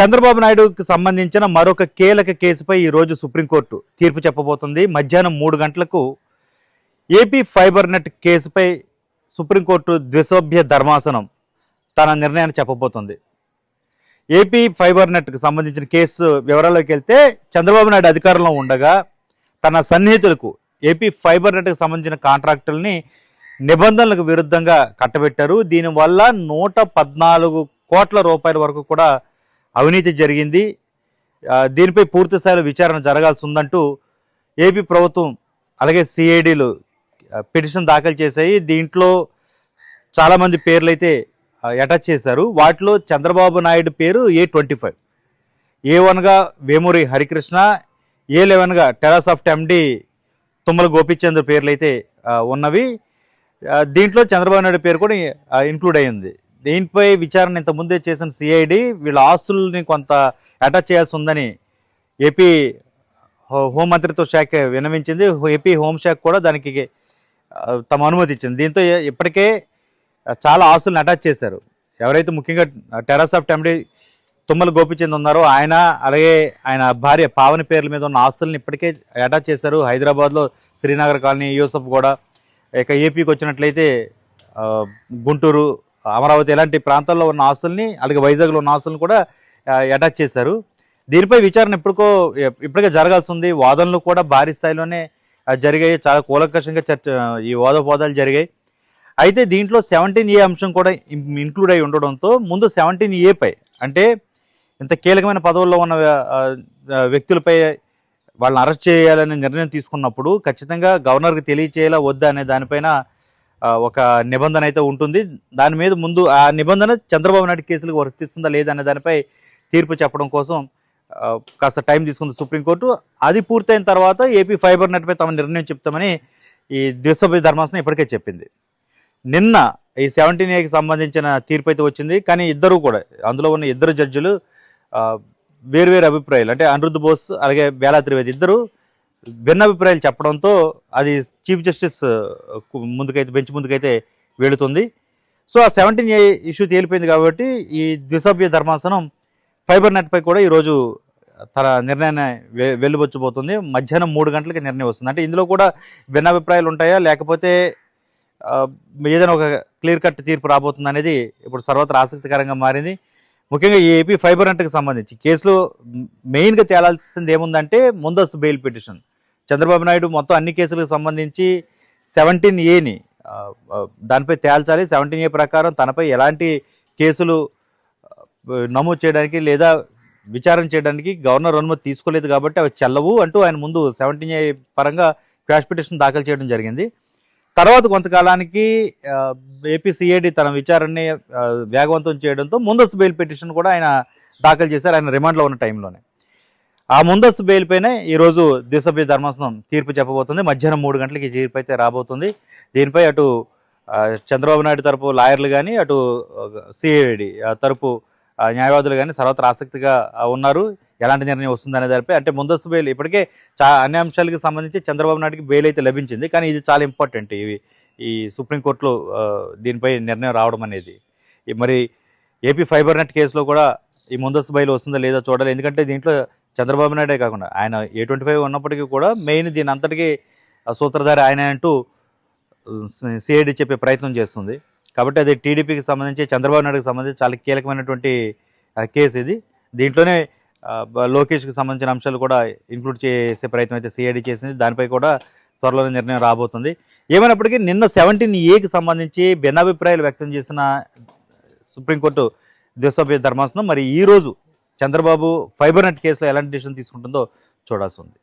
చంద్రబాబు నాయుడుకి సంబంధించిన మరొక కీలక కేసుపై ఈరోజు సుప్రీంకోర్టు తీర్పు చెప్పబోతుంది. మధ్యాహ్నం మూడు గంటలకు ఏపీ ఫైబర్ నెట్ కేసుపై సుప్రీంకోర్టు ద్విసభ్య ధర్మాసనం తన నిర్ణయాన్ని చెప్పబోతుంది. ఏపీ ఫైబర్ నెట్కు సంబంధించిన కేసు వివరాల్లోకి వెళ్తే చంద్రబాబు నాయుడు అధికారంలో ఉండగా తన సన్నిహితులకు ఏపీ ఫైబర్ నెట్కి సంబంధించిన కాంట్రాక్టుల్ని నిబంధనలకు విరుద్ధంగా కట్టబెట్టారు. దీనివల్ల నూట పద్నాలుగు కోట్ల రూపాయల వరకు కూడా అవినీతి జరిగింది. దీనిపై పూర్తిస్థాయిలో విచారణ జరగాల్సి ఉందంటూ ఏపీ ప్రభుత్వం అలాగే సిఐడిలు పిటిషన్ దాఖలు చేశాయి. దీంట్లో చాలామంది పేర్లు అయితే అటాచ్ చేశారు. వాటిలో చంద్రబాబు నాయుడు పేరు ఏ ట్వంటీ ఫైవ్. ఏ వన్గా వేమూరి హరికృష్ణ ఏ లెవెన్గా టెరాసాఫ్ట్ ఎండి తుమ్మల గోపిచంద్ పేర్లు అయితే ఉన్నవి. దీంట్లో చంద్రబాబు నాయుడు పేరు కూడా ఇంక్లూడ్ అయ్యింది. దీనిపై విచారణ ఇంత ముందే చేసిన సిఐడి వీళ్ళ ఆస్తుల్ని కొంత అటాచ్ చేయాల్సి ఉందని ఏపీ హో- హోంమంత్రిత్వ శాఖ విన్నవించింది. ఏపీ హోంశాఖ కూడా దానికి తమ అనుమతి ఇచ్చింది. దీంతో ఇప్పటికే చాలా ఆస్తులను అటాచ్ చేశారు. ఎవరైతే ముఖ్యంగా టెరాసాఫ్ట్ ఎండి తుమ్మల గోపిచంద్ ఉన్నారో ఆయన అలాగే ఆయన భార్య పావని పేర్ల మీద ఉన్న ఆస్తులను ఇప్పటికే అటాచ్ చేశారు. హైదరాబాద్లో శ్రీనగర్ కాలనీ యూసఫ్ కూడా. ఇక ఏపీకి వచ్చినట్లయితే గుంటూరు అమరావతి ఇలాంటి ప్రాంతాల్లో ఉన్న ఆస్తుల్ని అలాగే వైజాగ్లో ఉన్న ఆస్తులను కూడా అటాచ్ చేశారు. దీనిపై విచారణ ఇప్పటికో ఇప్పటికే జరగాల్సి ఉంది వాదనలు కూడా భారీ స్థాయిలోనే జరిగాయి. చాలా కూలంకషంగా చర్చ ఈ వాదోపాదాలు జరిగాయి. అయితే దీంట్లో సెవెంటీన్ ఏ అంశం కూడా ఇంక్లూడ్ అయి ఉండడంతో ముందు సెవెంటీన్ ఏపై అంటే ఇంత కీలకమైన పదవుల్లో ఉన్న వ్యక్తులపై వాళ్ళని అరెస్ట్ చేయాలనే నిర్ణయం తీసుకున్నప్పుడు ఖచ్చితంగా గవర్నర్కి తెలియచేయాలా వద్దా అనే దానిపైన ఒక నిబంధన అయితే ఉంటుంది. దాని మీద ముందు ఆ నిబంధన చంద్రబాబు నాయుడు కేసులకు వర్తిస్తుందా లేదా అనే దానిపై తీర్పు చెప్పడం కోసం కాస్త టైం తీసుకుంది సుప్రీంకోర్టు. అది పూర్తయిన తర్వాత ఏపీ ఫైబర్ నెట్పై తమ నిర్ణయం చెప్తామని ఈ ద్విసభ్య ధర్మాసనం ఇప్పటికే చెప్పింది. నిన్న ఈ సెవెంటీన్ ఏకి సంబంధించిన తీర్పు అయితే వచ్చింది. కానీ ఇద్దరు కూడా అందులో ఉన్న ఇద్దరు జడ్జిలు వేరువేరు అభిప్రాయాలు. అంటే అనిరుద్ధ్ బోస్ అలాగే బేలా త్రివేది ఇద్దరు భిన్నాభిప్రాయాలు చెప్పడంతో అది చీఫ్ జస్టిస్ ముందుకైతే బెంచ్ ముందుకైతే వెళుతుంది. సో ఆ సెవెంటీన్ ఏ ఇష్యూ తేలిపోయింది కాబట్టి ఈ ద్విసభ్య ధర్మాసనం ఫైబర్ నెట్పై కూడా ఈరోజు తన నిర్ణయాన్ని వె- మధ్యాహ్నం మూడు గంటలకి నిర్ణయం వస్తుంది. అంటే ఇందులో కూడా భిన్నాభిప్రాయాలు ఉంటాయా? లేకపోతే ఏదైనా ఒక క్లియర్ కట్ తీర్పు రాబోతుంది అనేది ఇప్పుడు సర్వత్రా ఆసక్తికరంగా మారింది. ముఖ్యంగా ఈ ఏపీ ఫైబర్ నెట్కి సంబంధించి కేసులో మెయిన్గా తేలాల్సింది ఏముందంటే ముందస్తు బెయిల్ పిటిషన్. చంద్రబాబు నాయుడు మొత్తం అన్ని కేసులకు సంబంధించి సెవెంటీన్ ఏని దానిపై తేల్చాలి. సెవెంటీన్ ఏ ప్రకారం తనపై ఎలాంటి కేసులు నమోదు చేయడానికి లేదా విచారణ చేయడానికి గవర్నర్ అనుమతి తీసుకోలేదు కాబట్టి అవి చెల్లవు అంటూ ఆయన ముందు సెవెంటీన్ ఏ పరంగా క్రాష్ పిటిషన్ దాఖలు చేయడం జరిగింది. తర్వాత కొంతకాలానికి ఏపీసీఏడి ఏపీ తన విచారణని వేగవంతం చేయడంతో ముందస్తు బెయిల్ పిటిషన్ కూడా ఆయన దాఖలు చేశారు. ఆయన రిమాండ్లో ఉన్న టైంలోనే. ఆ ముందస్తు బెయిల్ పైనే ఈరోజు దేశసభ్య ధర్మాసనం తీర్పు చెప్పబోతుంది. మధ్యాహ్నం మూడు గంటలకి ఈ తీర్పు అయితే రాబోతుంది. దీనిపై అటు చంద్రబాబు నాయుడు తరపు లాయర్లు కానీ అటు సిఐడి తరపు న్యాయవాదులు కానీ సర్వత్ర ఆసక్తిగా ఉన్నారు. ఎలాంటి నిర్ణయం వస్తుందనే దానిపై అంటే ముందస్తు బెయిల్ ఇప్పటికే చా అన్ని అంశాలకు సంబంధించి చంద్రబాబు నాయుడుకి బెయిల్ అయితే లభించింది. కానీ ఇది చాలా ఇంపార్టెంట్. ఇవి ఈ సుప్రీంకోర్టులో దీనిపై నిర్ణయం రావడం అనేది. మరి ఏపీ ఫైబర్ నెట్ కేసులో కూడా ఈ ముందస్తు బయలు వస్తుందా లేదా చూడాలి. ఎందుకంటే దీంట్లో చంద్రబాబు నాయుడే కాకుండా ఆయన ఏ ట్వంటీ ఫైవ్ ఉన్నప్పటికీ కూడా మెయిన్ దీని అంతటికీ సూత్రధారి ఆయన అంటూ సిఐడి చెప్పే ప్రయత్నం చేస్తుంది. కాబట్టి అది టీడీపీకి సంబంధించి చంద్రబాబు నాయుడుకి సంబంధించి చాలా కీలకమైనటువంటి కేసు ఇది. దీంట్లోనే లోకేష్కి సంబంధించిన అంశాలు కూడా ఇంక్లూడ్ చేసే ప్రయత్నం అయితే సిఐడి చేసింది. దానిపై కూడా త్వరలోనే నిర్ణయం రాబోతుంది. ఏమైనప్పటికీ నిన్న సెవెంటీన్ ఏకి సంబంధించి భిన్నాభిప్రాయాలు వ్యక్తం చేసిన సుప్రీంకోర్టు ద్విసభ్య ధర్మాసనం. మరి ఈరోజు చంద్రబాబు ఫైబర్ నెట్ కేసులో ఎలాంటి డిసిషన్ తీసుకుంటుందో చూడాల్సి ఉంది.